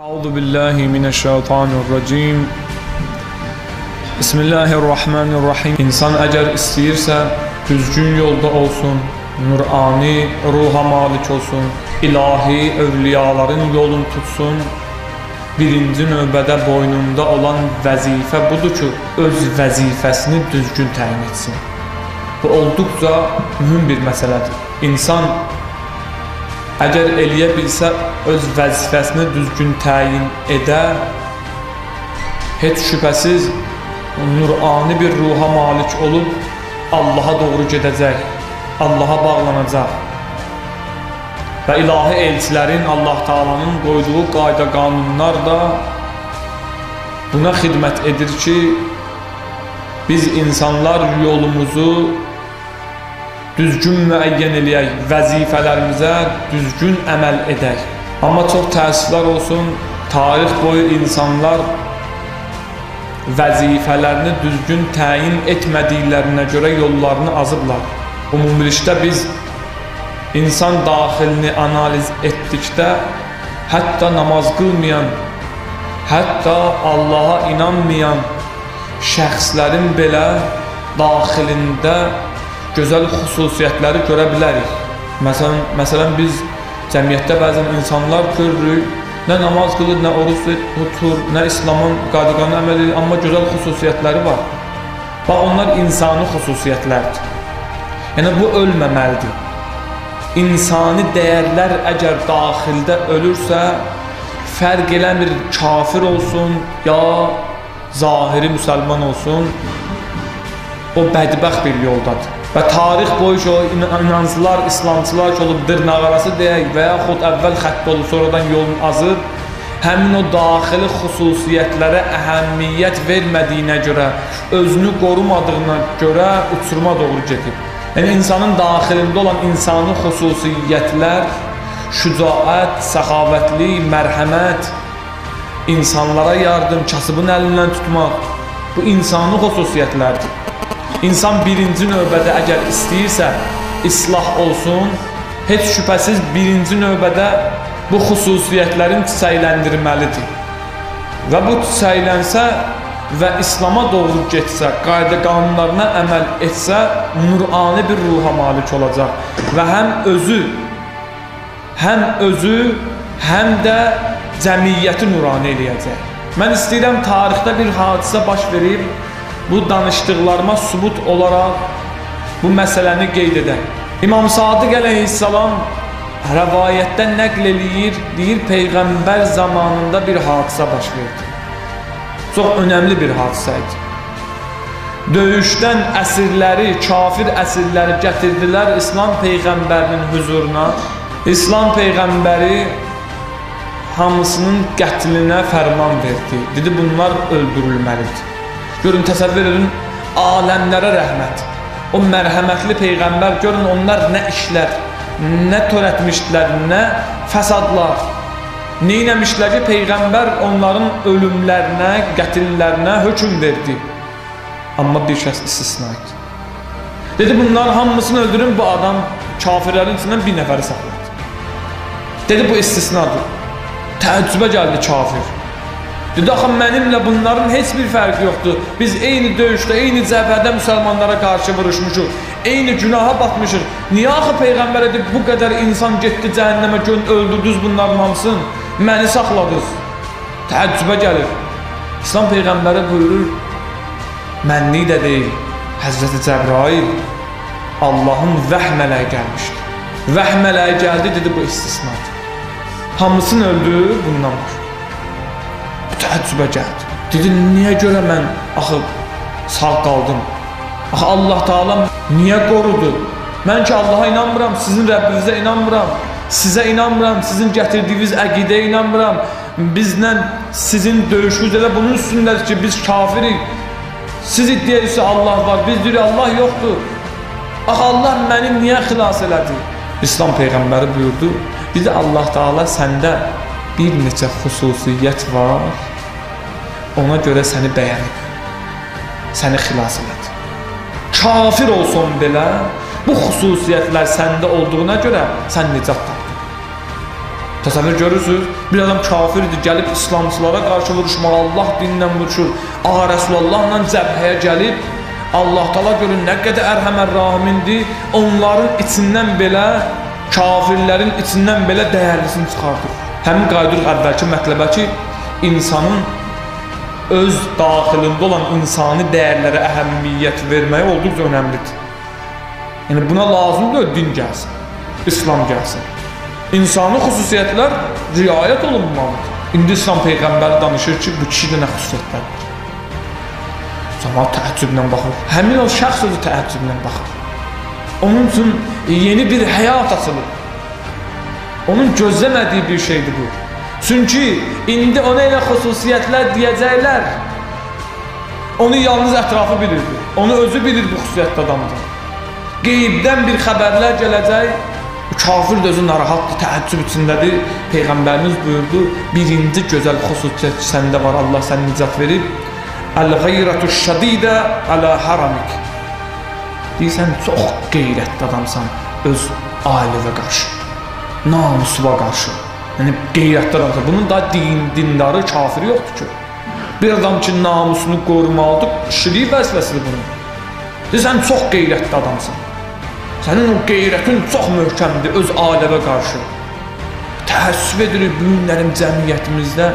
أعوذ بالله من الشيطان الرجيم بسم الله الرحمن الرحيم İnsan əgər istəyirsə düzgün yolda olsun, nurani ruha malik olsun, ilahi övliyaların yolunu tutsun, birinci növbədə boynunda olan vəzifə budur ki, öz vəzifəsini düzgün təyin etsin. Bu olduqca mühüm bir məsələdir. İnsan əgər eləyə bilsə öz vəzifəsini düzgün təyin edə, heç şübhəsiz nurani bir ruha malik olub Allaha doğru gedəcək, Allaha bağlanacaq. Və ilahi elçilərin, Allah Taala'nın qoyduğu qayda qanunlar da buna xidmət edir ki, biz insanlar yolumuzu düzgün müəyyən eləyək, vəzifələrimizə düzgün əməl edək. Amma çox təəssüflər olsun, tarix boyu insanlar vəzifələrini düzgün təyin etmədiklərinə görə yollarını azıblar. Ümumilikdə biz insan daxilini analiz etdikdə hətta namaz qılmayan, hətta Allaha inanmayan şəxslərin belə daxilində gözəl xüsusiyyətləri görə bilərik. Məsələn, məsələn biz cəmiyyətdə bəzən insanlar görürük, nə namaz qılır, nə oruç tutur, nə İslamın qadağanına əməl edir, amma gözəl xüsusiyyətləri var. Bax, onlar insani xüsusiyyətlərdir. Yəni, bu ölməməlidir. İnsani dəyərlər əgər daxildə ölürsə, fərq eləmir, kafir olsun, ya zahiri müsəlman olsun, o bədbəxt bir yoldadır. Və tarix boyu ki, o inancılar, İslamçılar ki, olub dırnaqarası deyək və yaxud əvvəl xətt olub, sonradan yolun azıb, həmin o daxili xüsusiyyətlərə əhəmiyyət vermədiyinə görə, özünü qorumadığına görə uçuruma doğru gedib. Yəni, insanın daxilində olan insani xüsusiyyətlər, şücaət, səxavətli, mərhəmət, insanlara yardım, kasıbın əlindən tutmaq, bu insani xüsusiyyətlərdir. İnsan birinci növbədə əgər istəyirsə islah olsun, heç şübhəsiz birinci növbədə bu xüsusiyyətlərin çiçəkləndirməlidir. Və bu çiçəklənsə və İslama doğru getsə, qayda qanunlarına əməl etsə, nurani bir ruha malik olacaq və həm özü həm özü, həm də cəmiyyəti nurani eləyəcək. Mən istəyirəm tarixdə bir hadisə baş verib, bu danışdıqlarıma sübut olaraq bu məsələni qeyd edək. İmam Sadiq əleyhissalam rəvayətdə nəql eləyir, deyir peyğəmbər zamanında bir hadisə baş verdi. Çox önəmli bir hadisə idi. Döyüşdən əsirləri, kafir əsirləri gətirdilər İslam peyğəmbərinin huzuruna. İslam peyğəmbəri hamısının qətlinə fərman verdi. Dedi bunlar öldürülməlidir. Görün, təsəvvür edin, aləmlərə rəhmət. O mərhəmətli Peyğəmbər, görün onlar nə işlər, nə törətmişdilər, nə fəsadlar. Neynəmişlər ki, Peyğəmbər onların ölümlərinə, qətillərinə hökum verdi. Amma bir kəs istisna idi. Dedi, bunların hamısını öldürün, bu adam kafirlərin içindən bir nəfəri saxladı. Dedi, bu istisnadır. Təəccübə gəldi kafir. Dedi, axı mənimlə bunların heç bir fərqi yoxdur. Biz eyni döyüşdə, eyni cəbhədə müsəlmanlara qarşı vuruşmuşuq. Eyni günaha batmışıq. Niyə axı Peyğəmbər edib bu qədər insan getdi cəhənnəmə gün öldürdünüz bunların hamısını? Məni saxladınız. Təəccübə gəlir. İslam Peyğəmbəri buyurur, mənlik də deyil, Həzrəti Cəbrail Allahın vəh mələyi gəlmişdir. Vəh mələyi gəldi, dedi bu istisnadır. Hamısını öldü, bundan var təəccübə gəldi. Dedi, niyə görə mən axı sağ qaldım? Axı Allah Taala niyə qorudu? Mən ki Allaha inanmıram, sizin Rəbbinizə inanmıram, sizə inanmıram, sizin gətirdiyiniz əqidəyə inanmıram. Bizlə sizin döyüşünüz elə bunun üstündədir ki, biz kafirik. Siz iddia edirsiniz Allah var, biz deyirik Allah yoxdur. Axı Allah məni niyə xilas elədi? İslam peyğəmbəri buyurdu, dedi Allah Taala səndə bir neçə xüsusiyyət var. Ona görə səni bəyənib, səni xilas elədi. Kafir olsun belə, bu xüsusiyyətlər səndə olduğuna görə sən nicat tapdın. Təsəvvür görürsüz? Bir adam kafirdir, gəlib İslamçılara qarşı vuruşmağa, Allah dinindən vuruşur. Ağa Rəsulullahla cəbhəyə gəlib Allah Taala görün nə qədər ərhəmər rahimindir. Onların içindən belə kafirlərin içindən belə dəyərlisini çıxardır. Həmin qayıdırıq əvvəlki mətləbə ki, insanın öz daxilində olan insani dəyərlərə əhəmiyyət verməyi olduqca önəmlidir. Yəni buna lazımdır din gəlsin, İslam gəlsin. İnsani xüsusiyyətlər riayət olunmalıdır. İndi İslam Peyğəmbəri danışır ki, bu kişidə nə xüsusiyyətlərdir. Cəmaat təəccüblə baxır. Həmin o şəxs özü təəccüblə baxır. Onun üçün yeni bir həyat açılır. Onun gözləmədiyi bir şeydir bu. Çünki indi ona elə xüsusiyyətlər deyəcəklər. Onu yalnız ətrafı bilirdi. Onu özü bilir bu xüsusiyyətli adamdır. Qeybdən bir xəbərlər gələcək, Kafir də özü narahatdır, təəccüb içindədir. Peyğəmbərimiz buyurdu, birinci gözəl xüsusiyyət səndə var, Allah səni nicat verib. Əl-ğeyrətü şədidə ələ haramik. Deyirsən, çox qeyrətli adamsan öz ailevə qarşı, namusuna qarşı. Yəni, qeyrətli adamsan. Bunun da din, dindarı, kafiri yoxdur ki. Bir adam ki, namusunu qorumalıdır, kişilik vəzifəsidir bunun. Deyirsən, çox qeyrətli adamsan. Sənin o qeyrətin çox möhkəmdir öz aləmə qarşı. Təəssüf edirik bu günlərin cəmiyyətimizdə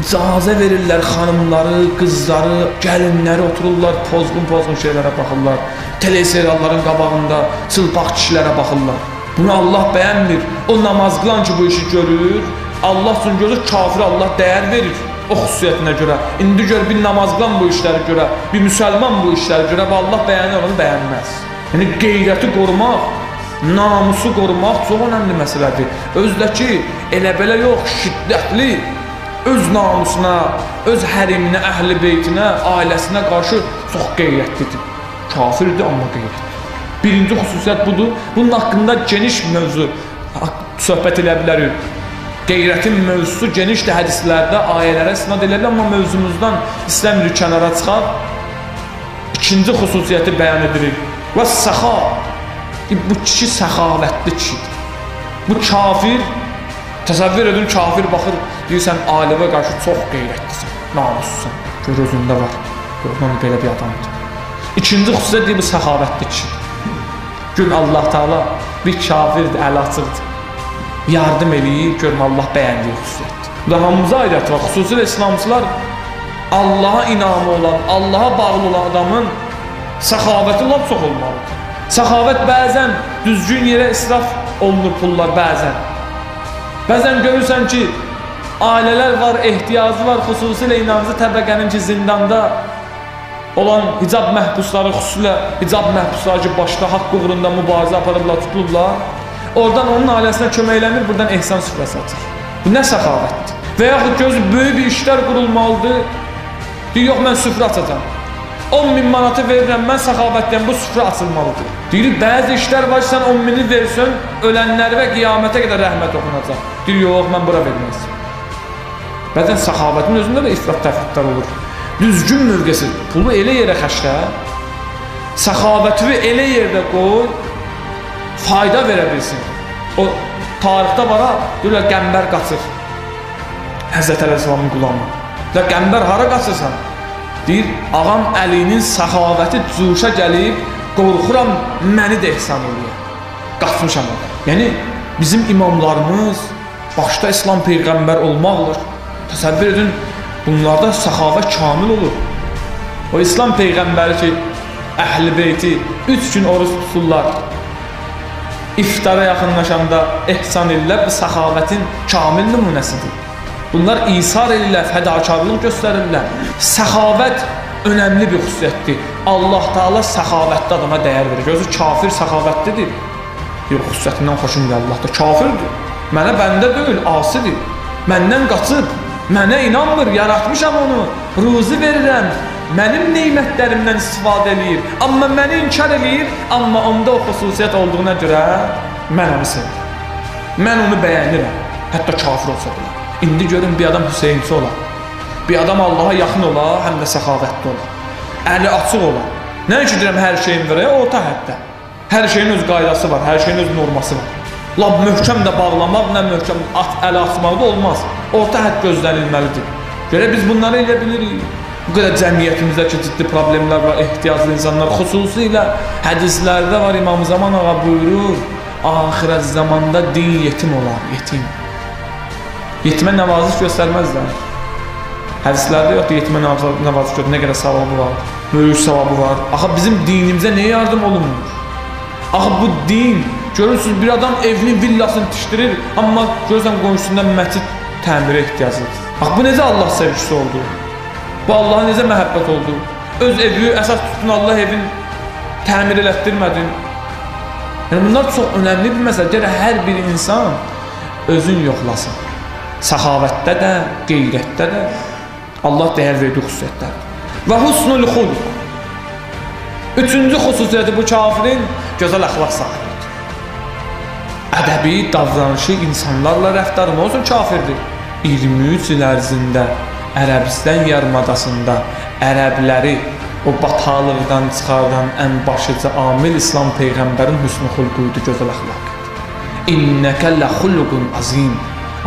icazə verirlər xanımları, qızları, gəlinləri otururlar, pozğun-pozğun şeylərə baxırlar. Teleserialların qabağında çılpaq kişilərə baxırlar. Bunu Allah bəyənmir. O namaz qılan ki bu işi görür, Allah üçün görür, kafir Allah dəyər verir o xüsusiyyətinə görə. İndi gör bir namaz qılan bu işləri görə, bir müsəlman bu işləri görə və Allah bəyənir, onu bəyənməz. Yəni qeyrəti qorumaq, namusu qorumaq çox önəmli məsələdir. Özdəki elə belə yox, şiddətli öz namusuna, öz həriminə, əhli beytinə, ailəsinə qarşı çox qeyrətlidir. Kafirdir, amma qeyrətli. Birinci xüsusiyyət budur. Bunun haqqında geniş mövzu söhbət elə bilərik. Qeyrətin mövzusu genişdir hədislərdə, ayələrə istinad edilir, amma mövzumuzdan istəmirik kənara çıxaq. İkinci xüsusiyyəti bəyan edirik. Və səxa. Bu kişi səxavətli kişidir. Bu kafir, təsəvvür edin, kafir baxır, deyirsən, alimə qarşı çox qeyrətlisən, namuslusan. Gör özündə var. Görmən belə bir adamdır. İkinci xüsusiyyət deyir, bu səxavətli kişidir. Gün Allah Taala bir kafirdir, əl açıqdır. Yardım eləyir, görmə Allah bəyəndiyi xüsusiyyətdir. Da hamımıza aidət var. Xüsusilə İslamçılar Allaha inamı olan, Allaha bağlı olan adamın Səxavəti lap çox olmalıdır. Səxavət bəzən düzgün yerə israf olunur pullar bəzən. Bəzən görürsən ki, ailələr var, ehtiyacı var, xüsusilə inancı təbəqənin ki, zindanda olan hicab məhbusları, xüsusilə hicab məhbusları ki, başda haqq uğrunda mübarizə aparıblar, tutulurlar. Oradan onun ailəsinə köməklənir, buradan ehsan süfrəsi açır. Bu nə səxavətdir? Və yaxud gözü böyük bir işlər qurulmalıdır. Deyir, yox, mən süfrə açacam. 10 min manatı verirəm, mən səxavətdən bu süfrə açılmalıdır. Deyir, bəzi işlər var, sən 10 mini versən, ölənləri və qiyamətə qədər rəhmət oxunacaq. Deyir, yox, mən bura verməz. Bəzən səxavətin özündə də ifrat təfritlər olur. Düzgün mövqesi, pulu elə yerə xərclə, səxavətini elə yerdə qoy, fayda verə bilsin. O tarixdə var ha, deyirlər, qəmbər qaçır. Həzrət Əleyhisselamın qulamı. Deyirlər, qəmbər hara qaçırsan? Deyir, ağam Əlinin səxavəti cuşa gəlib, qorxuram məni də ehsan eləyər. Qaçmışam. Yəni, bizim imamlarımız başda İslam Peyğəmbər olmaqla təsəvvür edin, bunlarda səxavət kamil olur. O İslam Peyğəmbəri ki, əhl-i beyti üç gün oruç tuturlar, iftara yaxınlaşanda ehsan edirlər, bu səxavətin kamil nümunəsidir. Bunlar isar edirlər, fədakarlıq göstərirlər. Səxavət önəmli bir xüsusiyyətdir. Allah Taala səxavətli adama dəyər verir. Gözü kafir səxavətlidir. Yox, xüsusiyyətindən xoşum gəlir. Allah da kafirdir. Mənə bəndə deyil, asidir. Məndən qaçıb, mənə inanmır, yaratmışam onu. Ruzi verirəm. Mənim nemətlərimdən istifadə eləyir. Amma məni inkar eləyir, amma onda o xüsusiyyət olduğuna görə mən onu sevirəm. Mən onu bəyənirəm. Hətta kafir olsa belə. İndi görün bir adam Hüseynçi ola. Bir adam Allaha yaxın ola, həm də səxavətli ola. Əli açıq ola. Nə üçün deyirəm hər şeyin verə, orta həddə. Hər şeyin öz qaydası var, hər şeyin öz norması var. Lab möhkəm də bağlamaq, nə möhkəm at əl atmaq da olmaz. Orta hədd gözlənilməlidir. Görə biz bunları elə bilirik. Bu qədər cəmiyyətimizdəki ciddi problemlər var, ehtiyaclı insanlar, xüsusilə hədislərdə var İmam Zaman ağa buyurur, axirət zamanda din yetim olar, yetim. Yetimə nəvaziş göstərməzlər. Hədislərdə yoxdur, yetimə nəvaziş göstər, nə qədər savabı var, böyük savabı var. Axı bizim dinimizə nə yardım olunmur? Axı bu din, görürsünüz bir adam evinin villasını tişdirir, amma görürsən qonşusundan məsid təmirə ehtiyacıdır. Bax bu necə Allah sevgisi oldu? Bu Allaha necə məhəbbət oldu? Öz evi əsas tutun Allah evin təmir elətdirmədin. Yəni bunlar çox önəmli bir məsələ. Gərək hər bir insan özün yoxlasın. Səxavətdə də, qeyrətdə də Allah dəyər verdiyi xüsusiyyətlər. Və husnul xulq. Üçüncü xüsusiyyəti bu kafirin gözəl əxlaq sahibidir. Ədəbi davranışı insanlarla rəftarı nə olsun kafirdir. 23 il ərzində Ərəbistan yarımadasında ərəbləri o bataqlıqdan çıxardan ən başlıca amil İslam peyğəmbərin hüsnü xulquydu, gözəl əxlaq. İnnəkə ləxuluqun azim.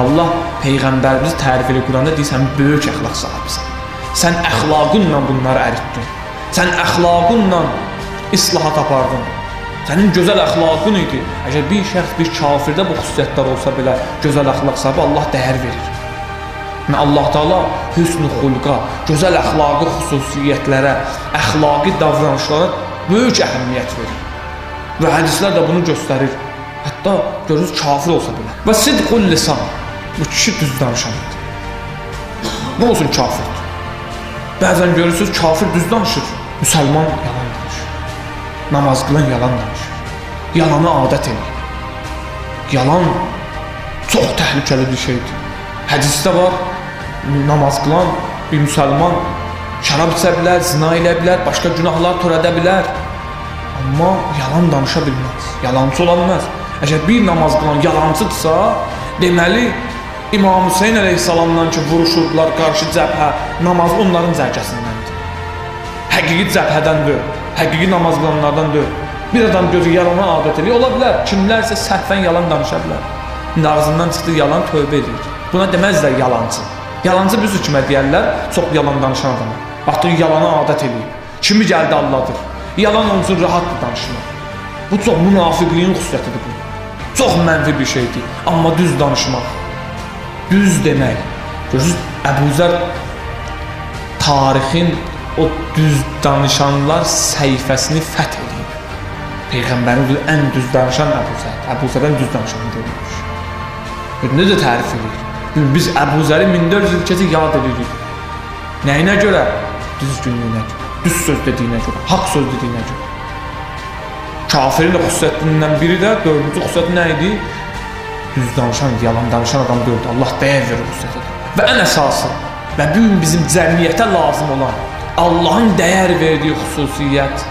Allah peyğəmbərimizi tərif edir Quranda deyir sən böyük əxlaq sahibisən. Sən əxlaqınla bunları əritdin. Sən əxlaqınla islahat apardın. Sənin gözəl əxlaqın idi. Əgər bir şəxs bir kafirdə bu xüsusiyyətlər olsa belə gözəl əxlaq sahibi Allah dəyər verir. Yəni Allah Taala hüsnü xulqa, gözəl əxlaqi xüsusiyyətlərə, əxlaqi davranışlara böyük əhəmiyyət verir. Və hədislər də bunu göstərir. Hətta görürüz kafir olsa belə. Və sidqul lisan. Bu kişi düz danışandır. Nə olsun kafir? Bəzən görürsüz kafir düz danışır, müsəlman yalan danışır. Namaz qılan yalan danışır. Yalanı adət edir. Yalan çox təhlükəli bir şeydir. Hədisdə var, namaz qılan bir müsəlman şərab içə bilər, zina elə bilər, başqa günahlar törədə bilər. Amma yalan danışa bilməz, yalancı ola bilməz. Əgər bir namaz qılan yalancıdırsa, deməli İmam Hüseyn əleyhissalamdan ki vuruşurdular qarşı cəbhə, namaz onların zərgəsindəndir. Həqiqi cəbhədən deyil, həqiqi namaz qılanlardan deyil. Bir adam gözü yalana adət edir. Ola bilər, kimlərsə səhvən yalan danışa bilər. İndi ağzından çıxdı yalan tövbə edir. Buna deməzlər yalancı. Yalancı biz kimə deyərlər? Çox yalan danışan adama. Artıq yalana adət eləyib. Kimi gəldi Allahdır. Yalan onun üçün rahatdır danışmaq. Bu çox münafiqliyin xüsusiyyətidir bu. Çox mənfi bir şeydir. Amma düz danışmaq. Düz demək. Görürsüz, Əbuzər tarixin o düz danışanlar səhifəsini fəth edib. Peyğəmbərin ən düz danışan Əbuzər. Əbuzərdən düz danışan görülmüş. Necə tərif edir? Biz Əbu Zəri 1400 il keçi yad edirik. Nəyinə görə? Düzgünlüyünə görə, düz söz dediyinə görə, haqq söz dediyinə görə. Kafirin də xüsusiyyətindən biri də dördüncü xüsusiyyəti nə idi? Düz danışan, yalan danışan adam dördü. Allah dəyər verir xüsusiyyətə. Və ən əsası və bu gün bizim cəmiyyətə lazım olan Allahın dəyər verdiyi xüsusiyyət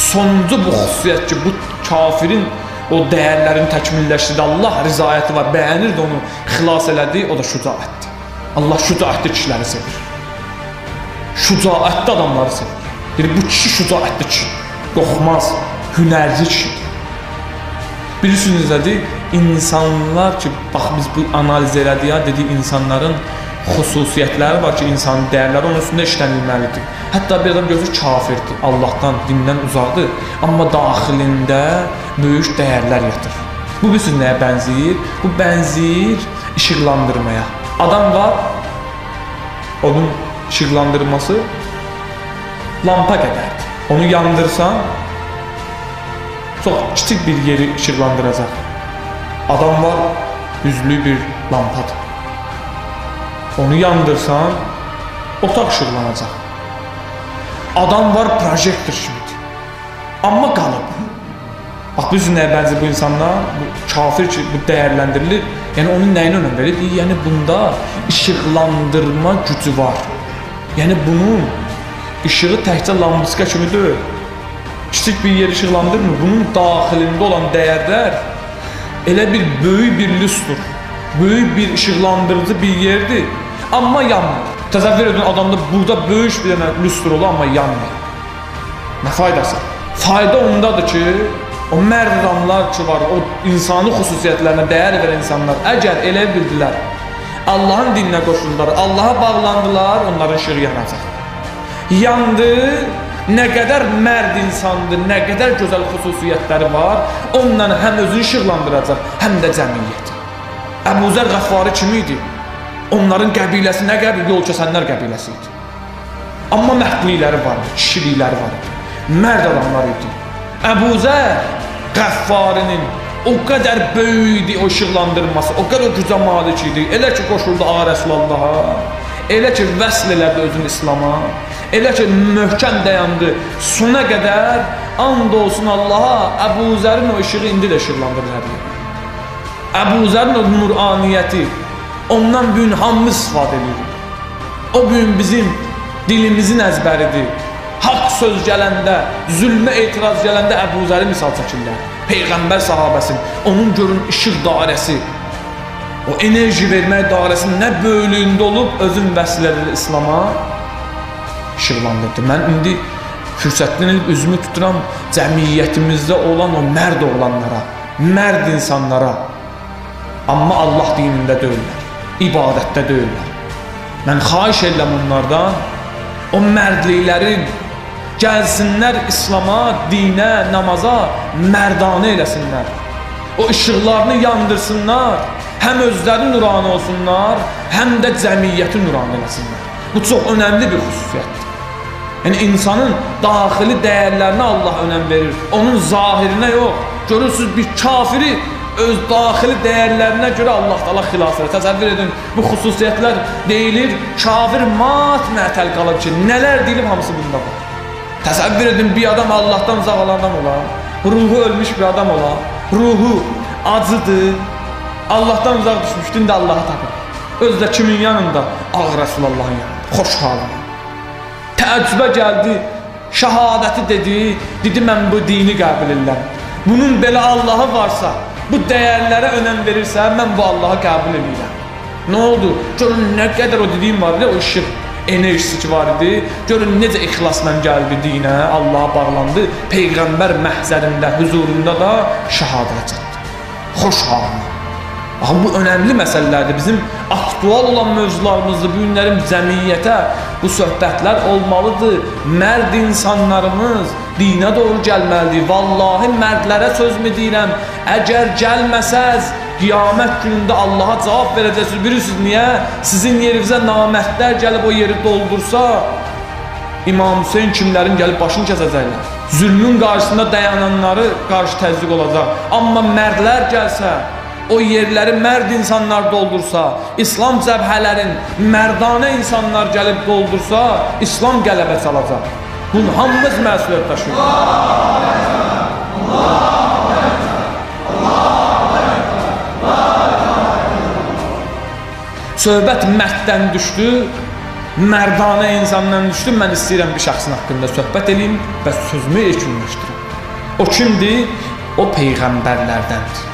sonuncu bu xüsusiyyət ki, bu kafirin o dəyərlərini təkmilləşdirdi. Allah rizayəti var, bəyənirdi onu, xilas elədi, o da şücaətdir. Allah şücaətli kişiləri sevir. Şücaətli adamları sevir. Deyir, bu kişi şücaətli kişi, qorxmaz, hünərli kişidir. Bilirsiniz nədir? İnsanlar ki, bax biz bu analiz elədik ya, dedi insanların xüsusiyyətləri var ki, insanın dəyərləri onun üstündə işlənilməlidir. Hətta bir adam gözü kafirdir, Allahdan, dindən uzaqdır, amma daxilində böyük dəyərlər yatır. Bu bilirsiniz nəyə bənzəyir? Bu bənzəyir işıqlandırmaya. Adam var, onun işıqlandırması lampa qədərdir. Onu yandırsan, çox kiçik bir yeri işıqlandıracaq. Adam var, yüzlü bir lampadır. Onu yandırsan, otaq işıqlanacaq. Adam var projektor kimidir. Amma qalıb. Bax bu üzünə bəzi bu insanlar bu kafir ki, bu dəyərləndirilir. Yəni onun nəyinə önəm verir? Yəni bunda işıqlandırma gücü var. Yəni bunun işığı təkcə lampiska kimi deyil. Kiçik bir yer işıqlandırmır. Bunun daxilində olan dəyərlər elə bir böyük bir lüstr, böyük bir işıqlandırıcı bir yerdir. Amma yanmır. Təsəvvür edin adamda burada böyük bir dənə lüstr olur amma yanmır. Nə faydası? Fayda ondadır ki, o mərd adamlar ki var, o insani xüsusiyyətlərinə dəyər verən insanlar əgər elə bildilər, Allahın dininə qoşuldular, Allaha bağlandılar, onların işığı yanacaq. Yandı, nə qədər mərd insandır, nə qədər gözəl xüsusiyyətləri var, onunla həm özünü işıqlandıracaq, həm də cəmiyyəti. Əbu Zər Qəffari kim idi? Onların qəbiləsi nə qəbil? Yol kəsənlər qəbiləsi idi. Amma məhdlikləri var idi, kişilikləri var idi. Mərd adamlar idi. Əbu Zər Qəffarinin o qədər böyük idi o işıqlandırması, o qədər gücə malik idi. Elə ki qoşuldu Ağa Rəsulallaha, elə ki vəsl elədi özünü İslam'a, elə ki möhkəm dayandı. Sona qədər and olsun Allaha, Əbu Zərin o işığı indi də işıqlandırır yer. Əbu Zərin o nuraniyyəti, ondan bu gün hamımız istifadə edirik. O gün bizim dilimizin əzbəridir. Haqq söz gələndə, zülmə etiraz gələndə Əbu Zəri misal çəkirlər. Peyğəmbər sahabəsin, onun görün işıq dairəsi, o enerji vermək dairəsi nə böyüklüyündə olub özün vəsilələri İslama işıqlandırdı. Mən indi fürsətdən elib üzümü tuturam cəmiyyətimizdə olan o mərd oğlanlara, mərd insanlara. Amma Allah dinində deyirlər, ibadətdə deyirlər. Mən xahiş edirəm onlardan o mərdliklərin gəlsinlər İslama, dinə, namaza mərdanə eləsinlər. O işıqlarını yandırsınlar, həm özləri nuranə olsunlar, həm də cəmiyyəti nuranə eləsinlər. Bu çox önəmli bir xüsusiyyətdir. Yəni insanın daxili dəyərlərinə Allah önəm verir. Onun zahirinə yox. Görürsüz bir kafiri öz daxili dəyərlərinə görə Allah Taala xilas edir. Təsəvvür edin, bu xüsusiyyətlər deyilir, kafir mat mətəl qalıb ki, nələr deyilib hamısı bunda var. Təsəvvür edin, bir adam Allahdan uzaq olan adam olar, ruhu ölmüş bir adam olar, ruhu acıdır, Allahdan uzaq düşmüşdür, indi Allahı tapır. Öz də kimin yanında? Ağ Rəsulullahın yanında, xoş halında. Təəccübə gəldi, şəhadəti dedi, dedi mən bu dini qəbul edirəm. Bunun belə Allahı varsa, bu dəyərlərə önəm verirsə, mən bu Allahı qəbul edirəm. Nə oldu? Görün nə qədər o dediyim var idi, o işıq enerjisi ki var idi. Görün necə ixlasla gəldi dinə, Allaha bağlandı. Peyğəmbər məhzərində, huzurunda da şəhadət çatdı. Xoş halına. Axı bu önəmli məsələlərdir. Bizim aktual olan mövzularımızdır. Bu günlərin cəmiyyətə bu söhbətlər olmalıdır. Mərd insanlarımız dinə doğru gəlməlidir. Vallahi mərdlərə sözmü deyirəm, əgər gəlməsəz, qiyamət günündə Allaha cavab verəcəksiniz. Bilirsiniz niyə? Sizin yerinizə namərdlər gəlib o yeri doldursa, İmam Hüseyn kimlərin gəlib başını kəsəcəklər. Zülmün qarşısında dayananları qarşı təzyiq olacaq. Amma mərdlər gəlsə, o yerləri mərd insanlar doldursa, İslam cəbhələrin mərdanə insanlar gəlib doldursa, İslam qələbə çalacaq. Bunu hamımız məsuliyyət daşıyırıq. Söhbət mərddən düşdü, mərdanə insandan düşdü. Mən istəyirəm bir şəxsin haqqında söhbət edeyim və sözümü yekunlaşdırım. O kimdir? O peyğəmbərlərdəndir.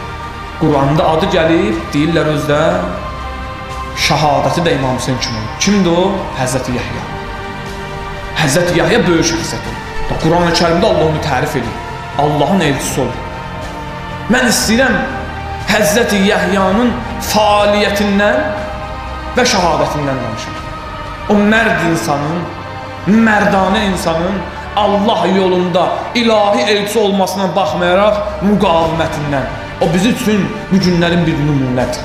Quranda adı gəlib, deyirlər özdə şəhadəti də İmam Hüseyn kimi. Kimdir o? Həzrəti Yəhya. Həzrəti Yəhya böyük şəxsiyyət olur. Quran-ı Kərimdə Allah onu tərif edir. Allahın elçisi olur. Mən istəyirəm Həzrəti Yəhyanın fəaliyyətindən və şəhadətindən danışım. O mərd insanın, mərdanə insanın Allah yolunda ilahi elçi olmasına baxmayaraq müqavimətindən, O bizi üçün bu günlərin bir nümunədir.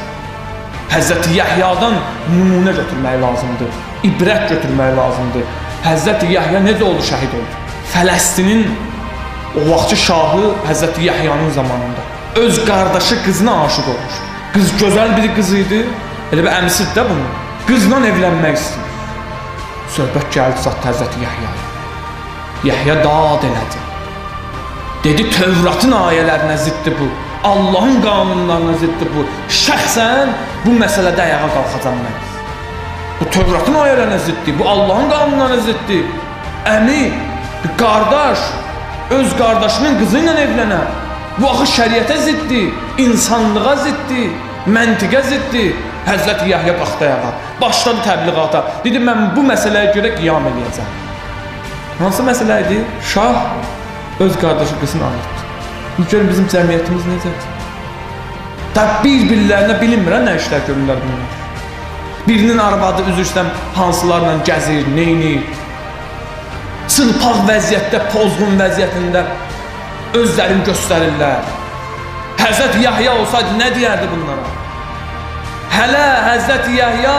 Həzrəti Yəhyadan nümunə götürmək lazımdır. İbrət götürmək lazımdır. Həzrəti Yəhya necə oldu şəhid oldu? Fələstinin o vaxtki şahı Həzrəti Yəhyanın zamanında öz qardaşı qızına aşiq olmuş. Qız gözəl bir qız idi. Elə bir əmisidir də bunu. Qızla evlənmək istəyir. Söhbət gəldi zat Həzrəti Yəhya. Yəhya dad elədi. Dedi Tövratın ayələrinə ziddir bu. Allahın qanunlarına ziddir bu. Şəxsən bu məsələdə ayağa qalxacam mən. Bu Tövratın ayələrinə ziddir, bu Allahın qanunlarına ziddir. Əmi, qardaş öz qardaşının qızı ilə evlənər. Bu axı şəriətə ziddir, insanlığa ziddir, məntiqə ziddir. Həzrət Yahya qalxdı ayağa, başladı təbliğata. Dedi mən bu məsələyə görə qiyam eləyəcəm. Hansı məsələ idi? Şah öz qardaşı qızını ayırdı. Gör bizim cəmiyyətimiz necədir? Da bir-birlərinə bilinmirə nə işlər görürlər bunlar. Birinin arvadı üzrüstəm hansılarla gəzir, neynir. Çılpaq vəziyyətdə, pozğun vəziyyətində özlərini göstərirlər. Həzrət Yahya olsaydı nə deyərdi bunlara? Hələ Həzrət Yahya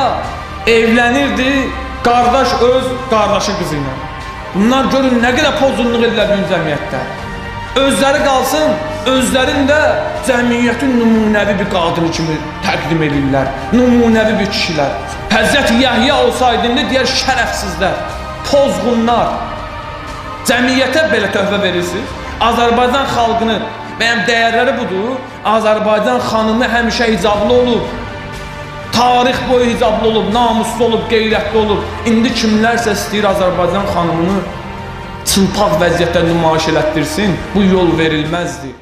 evlənirdi qardaş öz qardaşı qızı ilə. Bunlar görün nə qədər pozğunluq edirlər gün cəmiyyətdə. Özləri qalsın, özlərində cəmiyyətin nümunəvi bir qadını kimi təqdim edirlər. Nümunəvi bir kişilər. Həzrət Yahya olsaydı indi deyər şərəfsizlər, pozğunlar. Cəmiyyətə belə töhfə verirsiniz. Azərbaycan xalqının mənim dəyərləri budur. Azərbaycan xanımı həmişə hicablı olub. Tarix boyu hicablı olub, namuslu olub, qeyrətli olub. İndi kimlərsə istəyir Azərbaycan xanımını çılpaq vəziyyətdə nümayiş elətdirsin, bu yol verilməzdir.